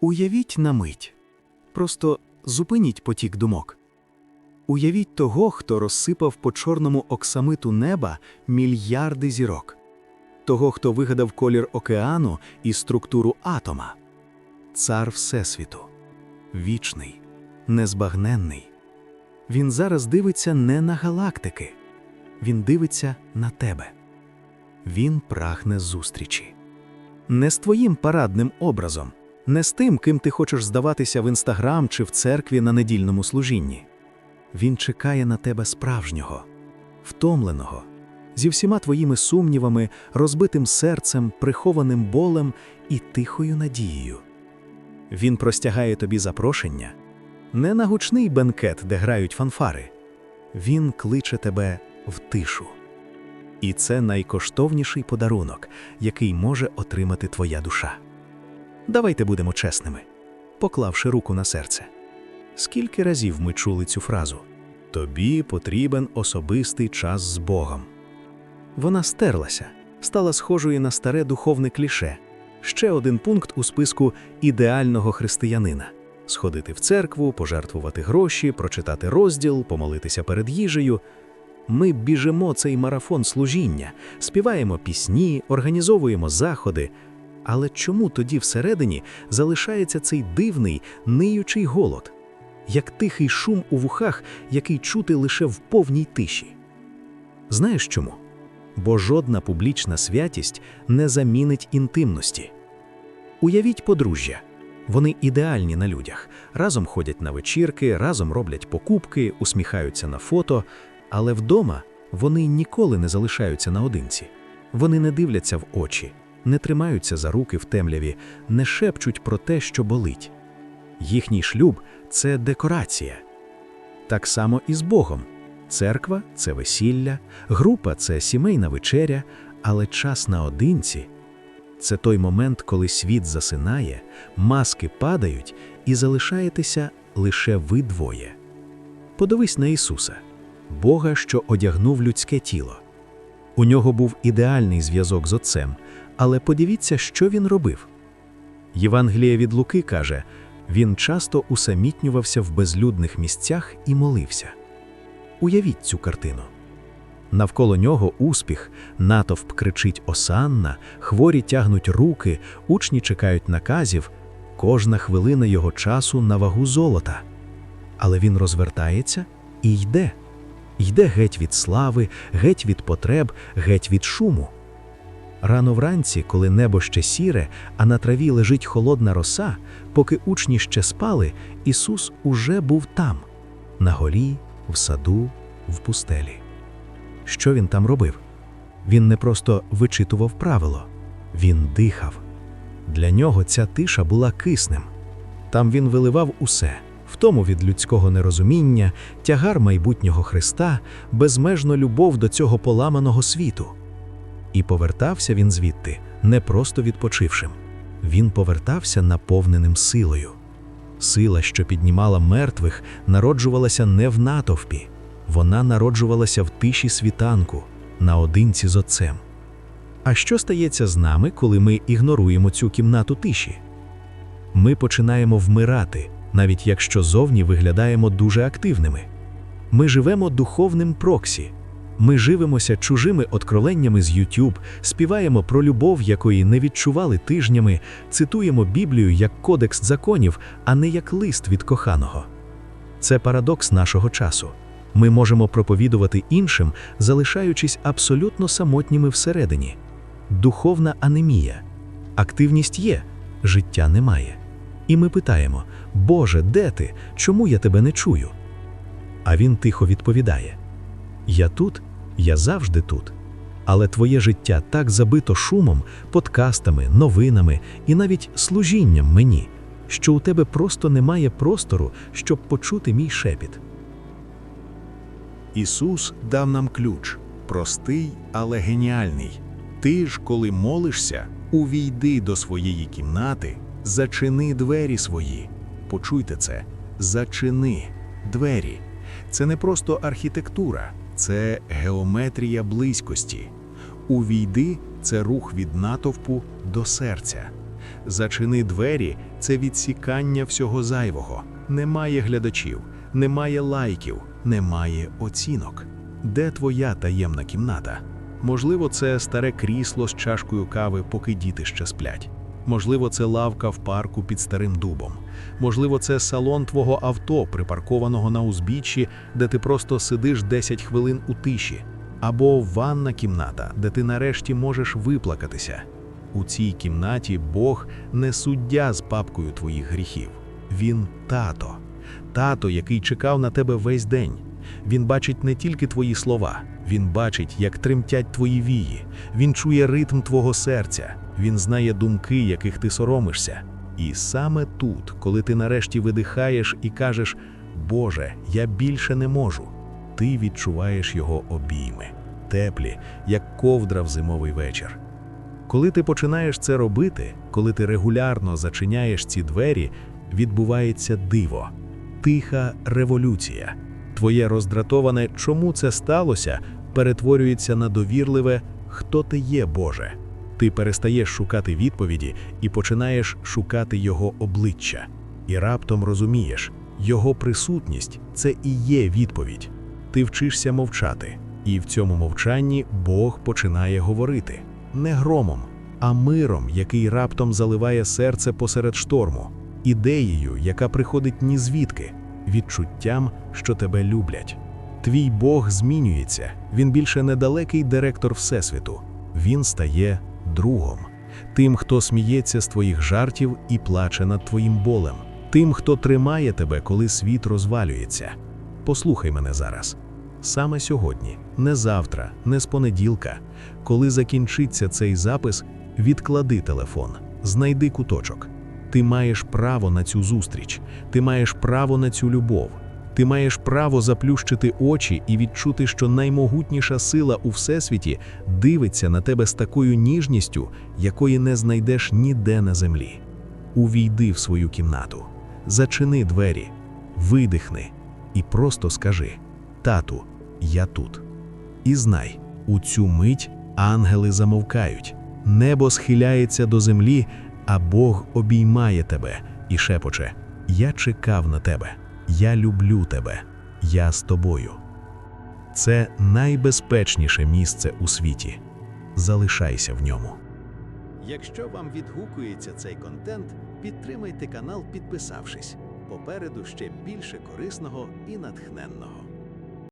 Уявіть на мить. Просто зупиніть потік думок. Уявіть того, хто розсипав по чорному оксамиту неба мільярди зірок, того, хто вигадав колір океану і структуру атома. Цар Всесвіту, вічний, незбагненний. Він зараз дивиться не на галактики, він дивиться на тебе. Він прагне зустрічі. Не з твоїм парадним образом, не з тим, ким ти хочеш здаватися в інстаграм чи в церкві на недільному служінні. Він чекає на тебе справжнього, втомленого, зі всіма твоїми сумнівами, розбитим серцем, прихованим болем і тихою надією. Він простягає тобі запрошення не на гучний бенкет, де грають фанфари. Він кличе тебе в тишу. І це найкоштовніший подарунок, який може отримати твоя душа. Давайте будемо чесними, поклавши руку на серце. Скільки разів ми чули цю фразу Тобі потрібен особистий час з Богом. Вона стерлася, стала схожою на старе духовне кліше, ще один пункт у списку ідеального християнина сходити в церкву, пожертвувати гроші, прочитати розділ, помолитися перед їжею. Ми біжимо цей марафон служіння, співаємо пісні, організовуємо заходи. Але чому тоді всередині залишається цей дивний, ниючий голод, як тихий шум у вухах, який чути лише в повній тиші? Знаєш чому? Бо жодна публічна святість не замінить інтимності. Уявіть подружжя. Вони ідеальні на людях, разом ходять на вечірки, разом роблять покупки, усміхаються на фото, але вдома вони ніколи не залишаються наодинці. Вони не дивляться в очі, не тримаються за руки в темряві, не шепчуть про те, що болить. Їхній шлюб це декорація. Так само і з Богом. Церква це весілля, група це сімейна вечеря, але час наодинці це той момент, коли світ засинає, маски падають і залишаєтеся лише ви двоє. Подивись на Ісуса, Бога, що одягнув людське тіло. У нього був ідеальний зв'язок з Отцем, але подивіться, що він робив. Євангеліє від Луки каже, він часто усамітнювався в безлюдних місцях і молився. Уявіть цю картину. Навколо нього успіх, натовп кричить осанна, хворі тягнуть руки, учні чекають наказів, кожна хвилина його часу на вагу золота. Але він розвертається і йде. Йде геть від слави, геть від потреб, геть від шуму. Рано вранці, коли небо ще сіре, а на траві лежить холодна роса, поки учні ще спали, Ісус уже був там, на горі, в саду, в пустелі. Що він там робив? Він не просто вичитував правило, він дихав. Для нього ця тиша була киснем. Там він виливав усе втому від людського нерозуміння, тягар майбутнього Христа, безмежну любов до цього поламаного світу. І повертався він звідти, не просто відпочившим. Він повертався наповненим силою. Сила, що піднімала мертвих, народжувалася не в натовпі, вона народжувалася в тиші світанку, наодинці з отцем. А що стається з нами, коли ми ігноруємо цю кімнату тиші? Ми починаємо вмирати, навіть якщо зовні виглядаємо дуже активними. Ми живемо духовним проксі. Ми живемося чужими откровеннями з YouTube, співаємо про любов, якої не відчували тижнями, цитуємо Біблію як кодекс законів, а не як лист від коханого. Це парадокс нашого часу. Ми можемо проповідувати іншим, залишаючись абсолютно самотніми всередині. Духовна анемія. Активність є, життя немає. І ми питаємо: Боже, де ти? Чому я тебе не чую? А він тихо відповідає: Я тут, я завжди тут. Але твоє життя так забито шумом, подкастами, новинами і навіть служінням мені, що у тебе просто немає простору, щоб почути мій шепіт. Ісус дав нам ключ, простий, але геніальний. Ти ж, коли молишся, увійди до своєї кімнати, зачини двері свої. Почуйте це, зачини двері. Це не просто архітектура, це геометрія близькості. Увійди це рух від натовпу до серця. Зачини двері це відсікання всього зайвого. Немає глядачів, немає лайків, немає оцінок. Де твоя таємна кімната? Можливо, це старе крісло з чашкою кави, поки діти ще сплять. Можливо, це лавка в парку під старим дубом. Можливо, це салон твого авто, припаркованого на узбіччі, де ти просто сидиш 10 хвилин у тиші. Або ванна кімната, де ти нарешті можеш виплакатися. У цій кімнаті Бог не суддя з папкою твоїх гріхів. Він тато. Тато, який чекав на тебе весь день. Він бачить не тільки твої слова, він бачить, як тремтять твої вії, він чує ритм твого серця, він знає думки, яких ти соромишся. І саме тут, коли ти нарешті видихаєш і кажеш, Боже, я більше не можу, ти відчуваєш його обійми, теплі, як ковдра в зимовий вечір. Коли ти починаєш це робити, коли ти регулярно зачиняєш ці двері, відбувається диво, тиха революція. Твоє роздратоване, чому це сталося, перетворюється на довірливе Хто ти є, Боже? Ти перестаєш шукати відповіді і починаєш шукати Його обличчя. І раптом розумієш, Його присутність це і є відповідь. Ти вчишся мовчати, і в цьому мовчанні Бог починає говорити не громом, а миром, який раптом заливає серце посеред шторму, ідеєю, яка приходить ні звідки, відчуттям, що тебе люблять. Твій Бог змінюється, він більше не далекий директор Всесвіту, він стає другом, тим, хто сміється з твоїх жартів і плаче над твоїм болем, тим, хто тримає тебе, коли світ розвалюється. Послухай мене зараз. Саме сьогодні, не завтра, не з понеділка, коли закінчиться цей запис, відклади телефон, знайди куточок. Ти маєш право на цю зустріч, ти маєш право на цю любов. Ти маєш право заплющити очі і відчути, що наймогутніша сила у всесвіті дивиться на тебе з такою ніжністю, якої не знайдеш ніде на землі. Увійди в свою кімнату, зачини двері, видихни і просто скажи: Тату, я тут. І знай, у цю мить ангели замовкають, небо схиляється до землі, а Бог обіймає тебе і шепоче: Я чекав на тебе. Я люблю тебе, я з тобою. Це найбезпечніше місце у світі. Залишайся в ньому. Якщо вам відгукується цей контент, підтримайте канал, підписавшись. Попереду ще більше корисного і натхненного.